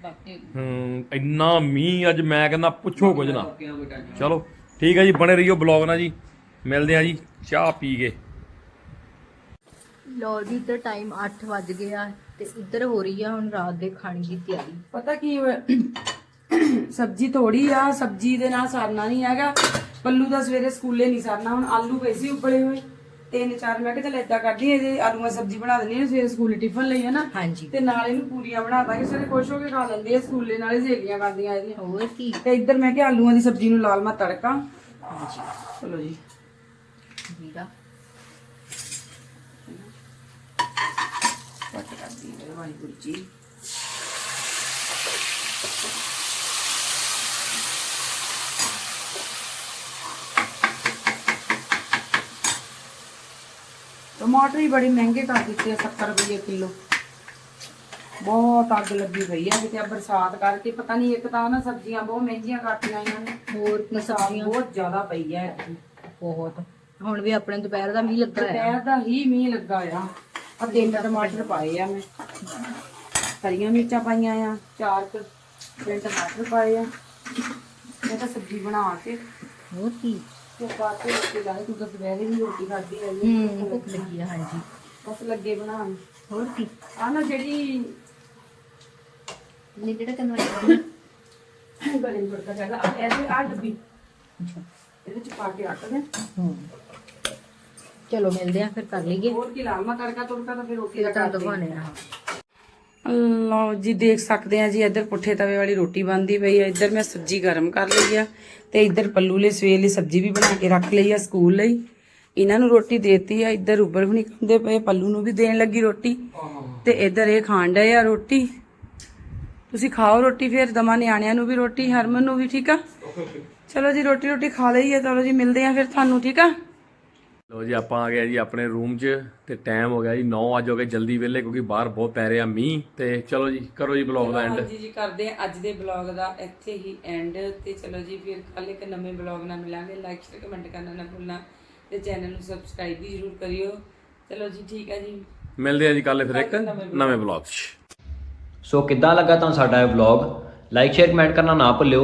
ਬਾਕੀ ਹੂੰ ਇੰਨਾ ਮੀਂਹ ਅੱਜ ਮੈਂ ਕਹਿੰਦਾ ਪੁੱਛੋ ਕੁਝ ਨਾ। ਚਲੋ ਠੀਕ ਹੈ ਜੀ ਬਣੇ ਰਹੀਓ ਬਲੌਗ ਨਾਲ ਜੀ। ਮਿਲਦੇ ਆ ਜੀ ਚਾਹ ਪੀ ਕੇ। ਲੋ ਜੀ ਇੱਧਰ ਟਾਈਮ 8 ਵੱਜ ਗਿਆ ਤੇ ਇੱਧਰ ਹੋ ਰਹੀ ਆ ਹੁਣ ਰਾਤ ਦੇ ਖਾਣੇ ਦੀ ਤਿਆਰੀ। ਪਤਾ ਕੀ ਹੋਇਆ? ਸਬਜ਼ੀ ਥੋੜੀ ਆ ਸਬਜ਼ੀ ਦੇ ਨਾਲ ਸਰਨਾ ਨਹੀਂ ਹੈਗਾ। ਪੱਲੂ ਦਾ ਸਵੇਰੇ ਸਕੂਲੇ ਨਹੀਂ ਸਰਨਾ ਹੁਣ ਆਲੂ ਪਏ ਸੀ ਉਬਲੇ ਹੋਏ। ਤਿੰਨ ਚਾਰ ਮੈਂ ਕਿਹਾ ਚੱਲ ਏਦਾਂ ਕਰਦੀ ਹਾਂ ਇਹਦੇ ਆਲੂਆਂ ਦੀ ਸਬਜ਼ੀ ਬਣਾ ਦਿੰਦੀ ਹਾਂ ਸਵੇਰੇ ਸਕੂਲੇ ਟਿਫਨ ਲਈ ਹੈ ਨਾ। ਹਾਂਜੀ। ਤੇ ਨਾਲ ਇਹਨੂੰ ਪੂਰੀਆਂ ਬਣਾ ਦਾਂਗੇ ਸਾਰੇ ਖੁਸ਼ ਹੋ ਕੇ ਖਾ ਲੈਂਦੇ ਆ ਸਕੂਲੇ ਨਾਲੇ ਸਹੇਲੀਆਂ ਕਰਦੀਆਂ ਇਹਦੀਆਂ। ਹੋਰ ਕੀ? ਤੇ ਇੱਧਰ ਮੈਂ ਕਿਹਾ ਆਲੂਆਂ ਦੀ ਸਬਜ਼ੀ ਨੂੰ ਲਾਲ ਮਾ ਤੜਕਾ। ਹਾਂਜੀ। ਚਲੋ ਜੀ। ਵੀਰਾ ਕੱਟ ਕਰਦੀ ਹਾਂ ਇਹ ਵਾਲੀ ਗੁਰਜੀ ਟਮਾਟਰ ਹੀ ਬੜੇ ਮਹਿੰਗੇ ਕਰ ਦਿੱਤੇ ਆ 70 ਰੁਪਏ ਕਿਲੋ ਬਹੁਤ ਅੱਗ ਲੱਗੀ ਪਈ ਆ ਕਿਤੇ ਆਹ ਬਰਸਾਤ ਕਰਕੇ ਪਤਾ ਨਹੀਂ ਇੱਕ ਤਾਂ ਨਾ ਸਬਜ਼ੀਆਂ ਬਹੁਤ ਮਹਿੰਗੀਆਂ ਕਰਤੀਆਂ ਇਹਨਾਂ ਨੇ ਹੋਰ ਕੀ ਹੈ ਹੁਣ ਵੀ ਆਪਣੇ ਦੁਪਹਿਰ ਦਾ ਮੀਂਹ ਲੱਗਾ ਹੈ ਦੁਪਹਿਰ ਦਾ ਹੀ ਮੀਂਹ ਲੱਗਾ ਆ ਆ ਤਿੰਨ ਟਮਾਟਰ ਪਾਏ ਆ ਮੈਂ। ਹਰੀਆਂ ਮਿਰਚਾਂ ਪਾਈਆਂ ਆ ਚਾਰ ਕੁ ਤਿੰਨ ਟਮਾਟਰ ਪਾਏ ਆ। ਮੈਂ ਤਾਂ ਸਬਜ਼ੀ ਬਣਾ ਕੇ ਹੋਰ ਕੀ? ਤੇ ਬਾਅਦ ਚ ਰੋਟੀ ਲਈ ਤੂੰ ਤਾਂ ਦੁਪਹਿਰੇ ਵੀ ਰੋਟੀ ਖਾਧੀ ਹੈ ਹੂੰ ਭੁੱਖ ਲੱਗੀ ਆ ਹਾਂਜੀ। ਬਸ ਲੱਗੇ ਬਣਾਉਣ। ਹੋਰ ਕੀ? ਆ ਨਾ ਜਿਹੜੀ ਨੇ ਜਿਹੜਾ ਕੰਨ ਵਾਲੀ ਗਲੇ ਨੂੰ ਤੜਕਾ ਚਾਹੀਦਾ ਆ ਇਹਦੇ ਆ ਡੱਬੀ ਇਹਦੇ ਚ ਪਾ ਕੇ ਰੱਖ ਦੇ। ਹੂੰ। ਚਲੋ ਮਿਲਦੇ ਆ ਫਿਰ ਕਰ ਲਈਏ। ਹੋਰ ਕੀ ਲਾਵਾਂ ਤੜਕਾ ਤੁੜਕਾ ਤਾਂ ਫਿਰ ਰੋਟੀ ਫਿਰ ਦਾ ਤੁਹਾਨੂੰ ਕਰਦੇ ਦਿਖਾਉਣੇ ਆ ਲਓ ਜੀ ਦੇਖ ਸਕਦੇ ਆ ਜੀ ਇੱਧਰ ਪੁੱਠੇ ਤਵੇ ਵਾਲੀ ਰੋਟੀ ਬਣਦੀ ਪਈ ਆ। ਇੱਧਰ ਮੈਂ ਸਬਜ਼ੀ ਗਰਮ ਕਰ ਲਈ ਆ ਤੇ ਇੱਧਰ ਪੱਲੂ ਲਈ ਸਵੇਰ ਲਈ ਸਬਜ਼ੀ ਵੀ ਬਣਾ ਕੇ ਰੱਖ ਲਈ ਆ ਸਕੂਲ ਲਈ। ਇਹਨਾਂ ਨੂੰ ਰੋਟੀ ਦੇਤੀ ਆ ਇੱਧਰ ਉੱਪਰ ਹੁਣੀ ਖਾਂਦੇ ਪਏ ਪੱਲੂ ਨੂੰ ਵੀ ਦੇਣ ਲੱਗੀ ਰੋਟੀ। ਤੇ ਇੱਧਰ ਇਹ ਖਾਣ ਡਏ ਆ ਰੋਟੀ। ਤੁਸੀਂ ਖਾਓ ਰੋਟੀ ਫਿਰ ਦਮਾ ਨਿਆਣਿਆਂ ਨੂੰ ਵੀ ਰੋਟੀ ਹਰਮਨ ਨੂੰ ਵੀ ਠੀਕ ਆ? ਚਲੋ ਜੀ ਰੋਟੀ ਰੋਟੀ ਖਾ ਲਈਏ ਚਲੋ ਜੀ ਮਿਲਦੇ ਆ ਫਿਰ ਤੁਹਾਨੂੰ ਠੀਕ ਆ? ਲੋ ਜੀ ਆਪਾਂ ਆ ਗਏ ਜੀ ਆਪਣੇ ਰੂਮ 'ਚ ਤੇ ਟਾਈਮ ਹੋ ਗਿਆ ਜੀ 9 ਵਜੇ ਹੋ ਗਏ ਜਲਦੀ ਵੇਲੇ ਕਿਉਂਕਿ ਬਾਹਰ ਬਹੁਤ ਪੈ ਰਿਹਾ ਮੀਂਹ ਤੇ ਚਲੋ ਜੀ ਕਰੋ ਜੀ ਬਲੌਗ ਦਾ ਐਂਡ ਹਾਂਜੀ ਜੀ ਕਰਦੇ ਆ ਅੱਜ ਦੇ ਬਲੌਗ ਦਾ ਇੱਥੇ ਹੀ ਐਂਡ ਤੇ ਚਲੋ ਜੀ ਫਿਰ ਕੱਲ ਇੱਕ ਨਵੇਂ ਬਲੌਗ ਨਾਲ ਮਿਲਾਂਗੇ। ਲਾਈਕ ਸ਼ੇਅਰ ਕਮੈਂਟ ਕਰਨਾ ਨਾ ਭੁੱਲਣਾ ਤੇ ਚੈਨਲ ਨੂੰ ਸਬਸਕ੍ਰਾਈਬ ਵੀ ਜ਼ਰੂਰ ਕਰਿਓ। ਚਲੋ ਜੀ ਠੀਕ ਹੈ ਜੀ। ਮਿਲਦੇ ਆ ਜੀ ਕੱਲ ਫਿਰ ਇੱਕ ਨਵੇਂ ਬਲੌਗ 'ਚ। ਸੋ ਕਿੱਦਾਂ ਲੱਗਾ ਤੁਹਾਨੂੰ ਸਾਡਾ ਇਹ ਵਲੌਗ ਲਾਈਕ ਸ਼ੇਅਰ ਕਮੈਂਟ ਕਰਨਾ ਨਾ ਭੁੱਲਿਓ।